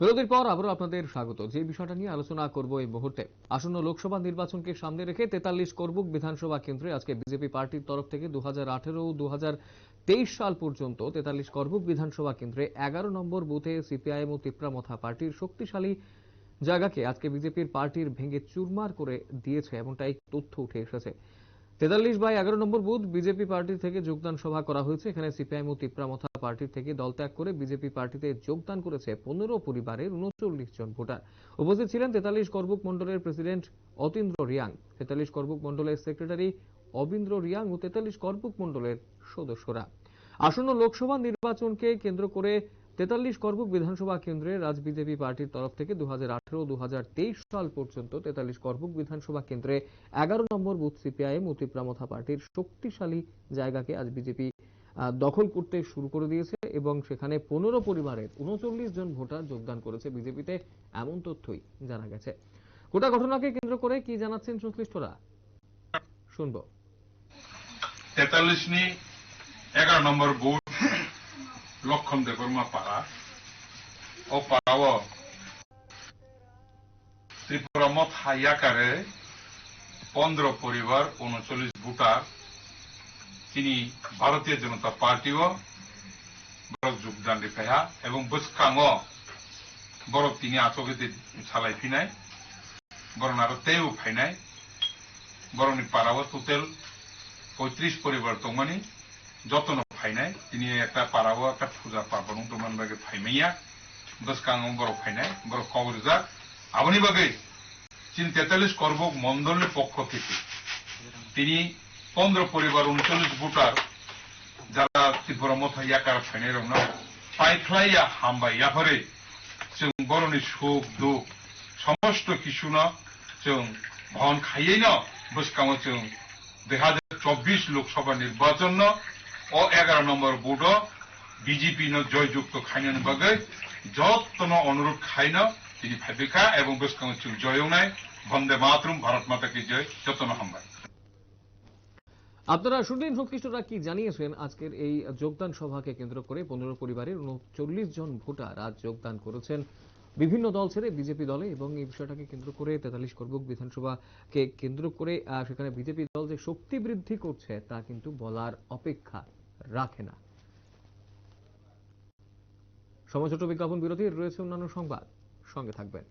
বিরতির পর আবারও আপনাদের স্বাগত। যে বিষয়টা নিয়ে আলোচনা করব এই মুহূর্তে, আসন্ন লোকসভা নির্বাচনকে সামনে রেখে তেতাল্লিশ করবুক বিধানসভা কেন্দ্রে আজকে বিজেপি পার্টির তরফ থেকে দু হাজার আঠেরো দু সাল পর্যন্ত তেতাল্লিশ করবুক বিধানসভা কেন্দ্রে এগারো নম্বর বুথে সিপিআইএম ও তিপ্রামথা পার্টির শক্তিশালী জায়গাকে আজকে বিজেপির পার্টির ভেঙে চুরমার করে দিয়েছে, এমনটাই তথ্য উঠে এসেছে। তেতাল্লিশ বাই এগারো নম্বর বুথ বিজেপি পার্টি থেকে যোগদান সভা করা হয়েছে। এখানে সিপিআইএম ও তিপ্রামথা পার্টির থেকে দলত্যাগ করে বিজেপি পার্টিতে যোগদান করেছে পনেরো পরিবারের উনচল্লিশ জন ভোটার। উপস্থিত ছিলেন তেতাল্লিশ করবুক মন্ডলের প্রেসিডেন্ট অতীন্দ্র রিয়াং, তেতাল্লিশ করবুক মন্ডলের সেক্রেটারি অবিন্দ্র রিয়াং ও তেতাল্লিশ করবুক মন্ডলের সদস্যরা। আসন্ন লোকসভা নির্বাচনকে কেন্দ্র করে তেতাল্লিশ করবুক বিধানসভা কেন্দ্রে রাজ বিজেপি পার্টির তরফ থেকে দু হাজার আঠেরো দু হাজার তেইশ সাল পর্যন্ত তেতাল্লিশ করবুক বিধানসভা কেন্দ্রে এগারো নম্বর বুথ সিপিআইএম ও তীব্রামথা পার্টির শক্তিশালী জায়গাকে আজ বিজেপি দখল করতে শুরু করে দিয়েছে এবং সেখানে পনেরো পরিবারের উনচল্লিশ জন ভোটার যোগদান করেছে বিজেপিতে এমন তথ্যই জানা গেছে। গোটা ঘটনাকে কেন্দ্র করে কি জানাচ্ছেন সংশ্লিষ্টরা? শুনব। তেতাল্লিশ নি এগারো নম্বর বুথ Lockham ও Burmapara, ত্রিপুরা মত হাইয়াকারে পনেরো পরিবার উনচল্লিশ ভোটার তিনি ভারতীয় জনতা পার্টিও বড় যোগদান পেহা এবং বুসকাঙ বড় তিনি আচকিতে সালাই ফিনাই বরং আরও তেও ফাইনাই বরং পারাও টোটেল পঁয়ত্রিশ পরিবার তোমানি যত্ন ফাইনাই তিনি একটা পাড়াও একটা পূজা পার্বণ তোমার বাগে ফাইমাইয়া দশকাঙ্গ গর ফাইনাই গর কবরজা আপনি বাগে চীন তেতাল্লিশ করব মন্ডলের পক্ষ থেকে তিনি পনেরো পরিবার উনচল্লিশ ভোটার যারা ত্রিপুরা মথা ইয়াকার ফাইনাই রং পাইখলাইয়া হামবাইয়া হরে जों बर'नि सुख दुख, समस्त किसुन जों भन खायैन बोसकाङाव जों दुई हाजार चब्बिस लोकसभा निर्वाचन ও এগারো নম্বর বুট বিজেপি জয়যুক্ত খাইন বাগে, যত্ন অনুরোধ খাইন, তিনি ভাবিকা এবং বসকাং চুল জয়নায় বন্দে মাতরম, ভারত মাতা কি জয়, যত্ন হামবাই আপনারা শুনলেন সংশ্লিষ্টরা কি জানিয়েছেন? আজকের এই যোগদান সভাকে কেন্দ্র করে পনেরো পরিবারের উনচল্লিশ জন ভোটার আজ যোগদান করেছেন। বিভিন্ন দল ছেড়ে বিজেপি দলে এবং এই বিষয়টাকে কেন্দ্র করে তেতাল্লিশ করবুক বিধানসভাকে কেন্দ্র করে সেখানে বিজেপি দল যে শক্তি বৃদ্ধি করছে তা কিন্তু বলার অপেক্ষা। রাখে না। সময় ছোট বিজ্ঞাপন বিরতির রয়েছে অন্যান্য সংবাদ। সঙ্গে থাকবেন।